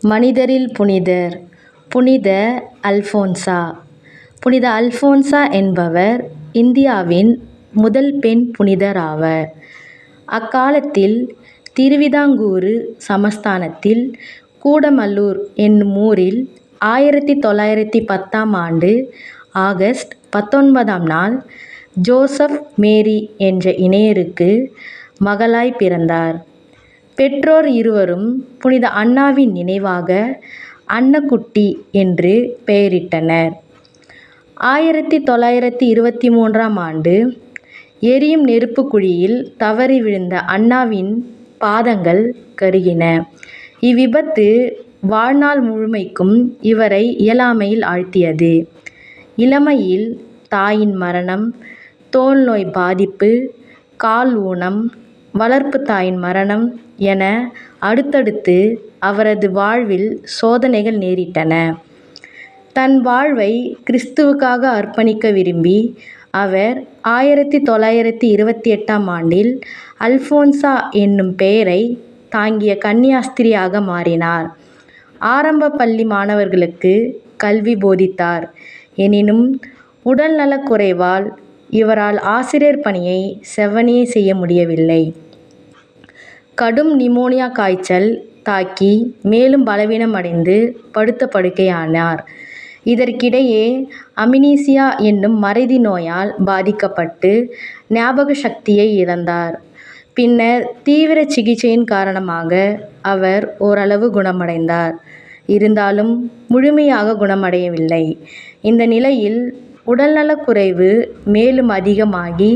மனிதரில் புனிதர் புனித அல்ஃபோன்சா. புனித அல்ஃபோன்சா என்பவர் இந்தியாவின் முதல் பெண் புனிதர் ஆவர் அக்காலத்தில் திருவிதாங்கூரு சமஸ்தானத்தில் கூடமல்லூர் என்னும் ஊரில் ஆயிரத்தி தொள்ளாயிரத்தி பத்தாம் ஆண்டு ஆகஸ்ட் பத்தொன்பதாம் நாள் ஜோசப் மேரி என்ற இணையருக்கு மகளாய் பிறந்தார். பெற்றோர் இருவரும் புனித அன்னாவின் நினைவாக அன்னக்குட்டி என்று பெயரிட்டனர். ஆயிரத்தி தொள்ளாயிரத்தி இருபத்தி மூன்றாம் ஆண்டு எரியும் நெருப்பு குழியில் தவறி விழுந்த அன்னாவின் பாதங்கள் கருகின. இவ்விபத்து வாழ்நாள் முழுமைக்கும் இவரை இயலாமையில் ஆழ்த்தியது. இளமையில் தாயின் மரணம் தோல் நோய் பாதிப்பு கால் ஊனம் வளர்ப்பு தாயின் மரணம் என அடுத்தடுத்து அவரது வாழ்வில் சோதனைகள் நேரிட்டன. தன் வாழ்வை கிறிஸ்துவுக்காக அர்ப்பணிக்க விரும்பி அவர் ஆயிரத்தி தொள்ளாயிரத்தி இருபத்தி எட்டாம் ஆண்டில் அல்ஃபோன்சா என்னும் பெயரை தாங்கிய கன்னியாஸ்திரியாக மாறினார். ஆரம்ப பள்ளி மாணவர்களுக்கு கல்வி போதித்தார். எனினும் உடல்நலக் குறைவால் இவரால் ஆசிரியர் பணியை செவ்வனே செய்ய முடியவில்லை. கடும் நிமோனியா காய்ச்சல் தாக்கி மேலும் பலவீனமடைந்து படுத்த படுக்கையானார் இதற்கிடையே அமினீசியா என்னும் மறைதி நோயால் பாதிக்கப்பட்டு ஞாபக சக்தியை இழந்தார். பின்னர் தீவிர சிகிச்சையின் காரணமாக அவர் ஓரளவு குணமடைந்தார். இருந்தாலும் முழுமையாக குணமடையவில்லை. இந்த நிலையில் உடல்நலக் குறைவு மேலும் அதிகமாகி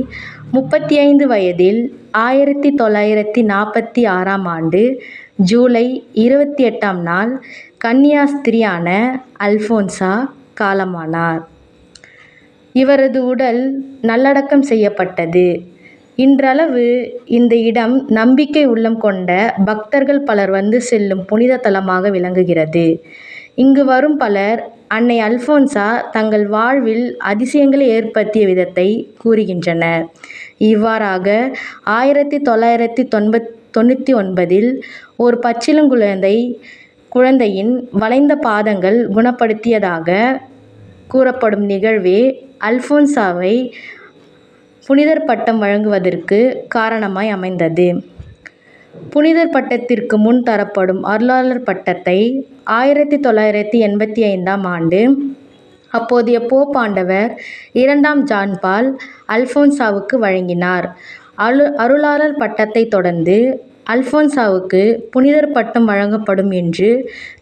முப்பத்தி ஐந்து வயதில் ஆயிரத்தி தொள்ளாயிரத்தி நாற்பத்தி ஆறாம் ஆண்டு ஜூலை இருபத்தி எட்டாம் நாள் கன்னியாஸ்திரியான அல்ஃபோன்சா காலமானார். இவரது உடல் நல்லடக்கம் செய்யப்பட்டது. இன்றளவு இந்த இடம் நம்பிக்கை உள்ளம் கொண்ட பக்தர்கள் பலர் வந்து செல்லும் புனித தலமாக விளங்குகிறது. இங்கு வரும் பலர் அன்னை அல்ஃபோன்சா தங்கள் வாழ்வில் அதிசயங்களை ஏற்படுத்திய விதத்தை கூறுகின்றனர். இவ்வாறாக ஆயிரத்தி தொள்ளாயிரத்தி தொண்பத் தொண்ணூற்றி ஒன்பதில் ஒரு பச்சிளங்குழந்தை குழந்தையின் வளைந்த பாதங்கள் குணப்படுத்தியதாக கூறப்படும் நிகழ்வே அல்ஃபோன்சாவை புனிதர் பட்டம் வழங்குவதற்கு காரணமாய் அமைந்தது. புனிதர் பட்டத்திற்கு முன் தரப்படும் அருளாளர் பட்டத்தை ஆயிரத்தி தொள்ளாயிரத்தி எண்பத்தி ஐந்தாம் ஆண்டு அப்போதைய போப் ஆண்டவர் இரண்டாம் ஜான்பால் அல்ஃபோன்சாவுக்கு வழங்கினார். அரு அருளாளர் பட்டத்தை தொடர்ந்து அல்ஃபோன்சாவுக்கு புனிதர் பட்டம் வழங்கப்படும் என்று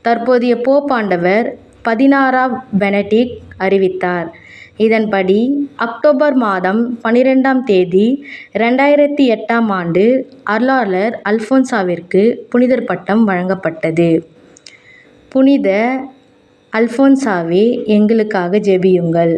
தற்போதைய போப் ஆண்டவர் பதினாறாம் பெனடிக் அறிவித்தார். இதன்படி அக்டோபர் மாதம் பன்னிரெண்டாம் தேதி ரெண்டாயிரத்தி எட்டாம் ஆண்டு அருளாளர் அல்ஃபோன்சாவிற்கு புனிதர் பட்டம் வழங்கப்பட்டது. புனித அல்ஃபோன்சாவே எங்களுக்காக ஜெபியுங்கள்.